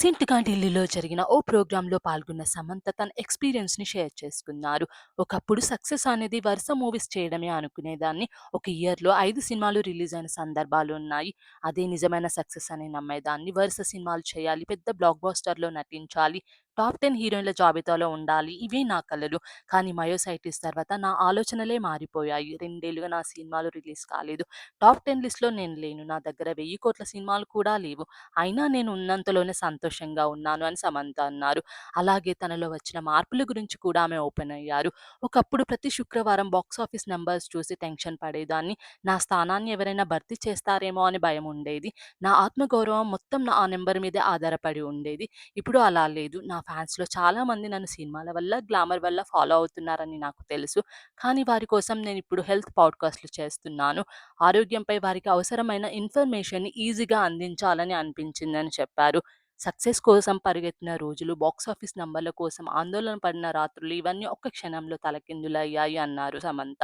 రీసెంట్‌గా ఢిల్లీలో జరిగిన ఓ ప్రోగ్రాంలో పాల్గొన్న సమంత తన ఎక్స్‌పీరియన్స్‌ని షేర్ చేసుకున్నారు. ఒకప్పుడు సక్సెస్ అనేది వరుస మూవీస్ చేయడమే అనుకునేదాన్ని. ఒక ఇయర్‌లో ఐదు సినిమాలు రిలీజ్ అయిన సందర్భాలు ఉన్నాయి అదే నిజమైన సక్సెస్ అని నమ్మేదాన్ని. వరుస సినిమాలు చేయాలి, పెద్ద బ్లాక్ బాస్టర్లో నటించాలి, టాప్ 10 హీరోయిన్ల జాబితాలో ఉండాలి ఇవే నా కలలు. కానీ మయోసైటిస్ తర్వాత నా ఆలోచనలే మారిపోయాయి. రెండేళ్ళుగా నా సినిమాలు రిలీజ్ కాలేదు. టాప్ 10 లిస్ట్‌లో నేను లేను. నా దగ్గర వెయ్యి కోట్ల సినిమాలు కూడా లేవు. అయినా నేను ఉన్నంతలోనే సంతోషంగా ఉన్నాను అని సమంత అన్నారు. అలాగే తనలో వచ్చిన మార్పుల గురించి కూడా ఆమె ఓపెన్ అయ్యారు. ఒకప్పుడు ప్రతి శుక్రవారం బాక్సాఫీస్ నెంబర్స్ చూసి టెన్షన్ పడేదాన్ని. నా స్థానాన్ని ఎవరైనా భర్తీ చేస్తారేమో అని భయం ఉండేది. నా ఆత్మగౌరవం మొత్తం నా ఆ నెంబర్ మీదే ఆధారపడి ఉండేది. ఇప్పుడు అలా లేదు. నా ఫ్యాన్స్‌లో చాలా మంది నన్ను సినిమాల వల్ల, గ్లామర్ వల్ల ఫాలో అవుతున్నారని నాకు తెలుసు. కానీ వారి కోసం నేను ఇప్పుడు హెల్త్ పాడ్‌కాస్ట్‌లు చేస్తున్నాను. ఆరోగ్యంపై వారికి అవసరమైన ఇన్ఫర్మేషన్‌ని ఈజీగా అందించాలని అనిపించిందని చెప్పారు. సక్సెస్ కోసం పరిగెత్తిన రోజులు, బాక్సాఫీస్ నంబర్ల కోసం ఆందోళన పడిన రాత్రులు ఇవన్నీ ఒక్క క్షణంలో తలకిందులయ్యాయి అన్నారు సమంత.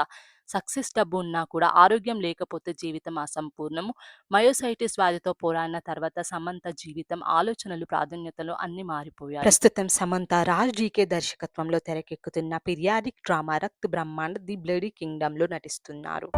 సక్సెస్, డబ్బు ఉన్నా కూడా ఆరోగ్యం లేకపోతే జీవితం అసంపూర్ణము. మయోసైటిస్ వ్యాధితో పోరాడిన తర్వాత సమంత జీవితం, ఆలోచనలు, ప్రాధాన్యతలు అన్ని మారిపోయాయి. ప్రస్తుతం సమంత రాజ్ జీకే దర్శకత్వంలో తెరకెక్కుతున్న periodic drama 'Rakt Brahmand the bloody కింగ్డమ్‌లో నటిస్తున్నారు.